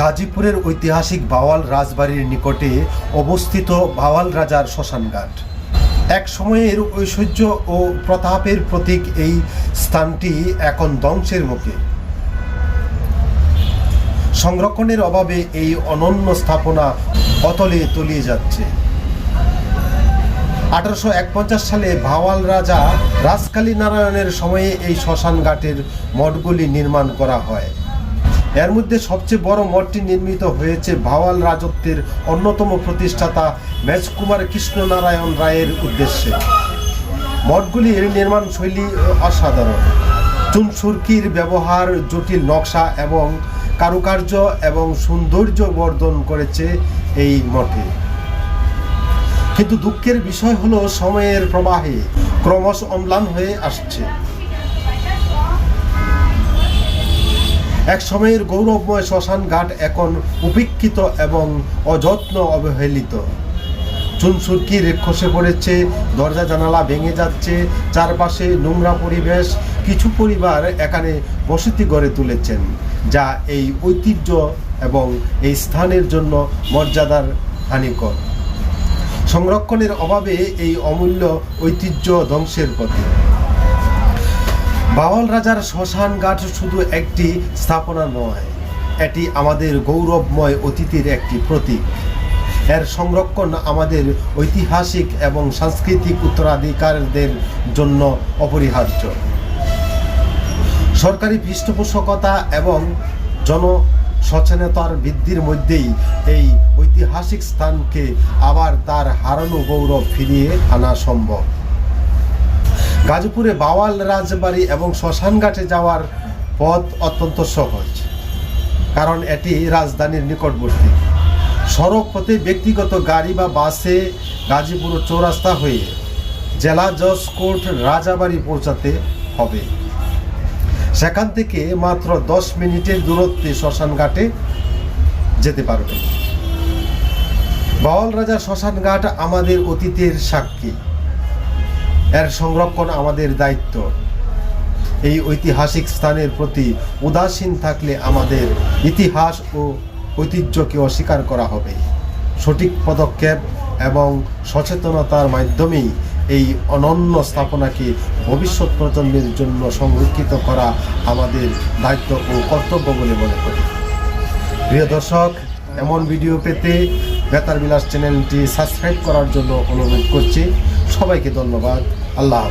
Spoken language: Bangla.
গাজীপুরের ঐতিহাসিক বাওয়াল রাজবাড়ির নিকটে অবস্থিত বাওয়াল রাজার শ্মশানঘাট। এক সময়ের ঐশ্বর্য ও প্রতাপের প্রতীক এই স্থানটি এখন ধ্বংসের মুখে। সংরক্ষণের অভাবে এই অনন্য স্থাপনা অতলে তলিয়ে যাচ্ছে। আঠারোশো সালে ভাওয়াল রাজা রাজকালী নারায়ণের সময়ে এই শ্মশান ঘাটের মঠগুলি নির্মাণ করা হয়। এর মধ্যে সবচেয়ে বড় মঠটি নির্মিত হয়েছে ভাওয়াল রাজত্বের অন্যতম প্রতিষ্ঠাতা মেজকুমার কৃষ্ণনারায়ণ রায়ের উদ্দেশ্যে। মঠগুলির নির্মাণ শৈলী অসাধারণ। চুনসুরকির ব্যবহার, জটিল নকশা এবং কারুকার্য এবং সৌন্দর্য বর্ধন করেছে এই মঠে। কিন্তু দুঃখের বিষয় হলো, সময়ের প্রবাহে ক্রমশ অম্লান হয়ে আসছে। এক সময়ের গৌরবময় শ্মশান ঘাট এখন উপেক্ষিত এবং অযত্ন অবহেলিত। চুনসুরকি খসে পড়েছে, দরজা জানালা ভেঙে যাচ্ছে, চারপাশে নোংরা পরিবেশ, কিছু পরিবার এখানে বসতি গড়ে তুলেছেন, যা এই ঐতিহ্য এবং এই স্থানের জন্য মর্যাদার হানিকর। সংরক্ষণের অভাবে এই অমূল্য ঐতিহ্য ধ্বংসের পথে। বাওয়াল রাজার শ্মশান ঘাট শুধু একটি স্থাপনা নয়, এটি আমাদের গৌরবময় অতীতের একটি প্রতীক। এর সংরক্ষণ আমাদের ঐতিহাসিক এবং সাংস্কৃতিক উত্তরাধিকারদের জন্য অপরিহার্য। সরকারি পৃষ্ঠপোষকতা এবং জন সচেতনতার বৃদ্ধির মধ্যেই এই ঐতিহাসিক স্থানকে আবার তার হারানো গৌরব ফিরিয়ে আনা সম্ভব। গাজীপুরে বাওয়াল রাজবাড়ি এবং শ্মশানঘাটে যাওয়ার পথ অত্যন্ত সহজ, কারণ এটি রাজধানীর নিকটবর্তী। সড়ক পথে ব্যক্তিগত গাড়ি বা বাসে গাজীপুর চৌরাস্তা হয়ে জেলা জজ কোর্ট রাজাবাড়ি পৌঁছাতে হবে। সেখান থেকে মাত্র দশ মিনিটের দূরত্বে শ্মশানঘাটে যেতে পারবেন। বাওয়াল রাজা শ্মশানঘাট আমাদের অতীতের সাক্ষী। এর সংরক্ষণ আমাদের দায়িত্ব। এই ঐতিহাসিক স্থানের প্রতি উদাসীন থাকলে আমাদের ইতিহাস ও ঐতিহ্যকে অস্বীকার করা হবে। সঠিক পদক্ষেপ এবং সচেতনতার মাধ্যমেই এই অনন্য স্থাপনাকে ভবিষ্যৎ প্রজন্মের জন্য সংরক্ষিত করা আমাদের দায়িত্ব ও কর্তব্য বলে মনে করি। প্রিয় দর্শক, এমন ভিডিও পেতে বেতার বিলাস চ্যানেলটি সাবস্ক্রাইব করার জন্য অনুরোধ করছি। সবাইকে ধন্যবাদ। Allah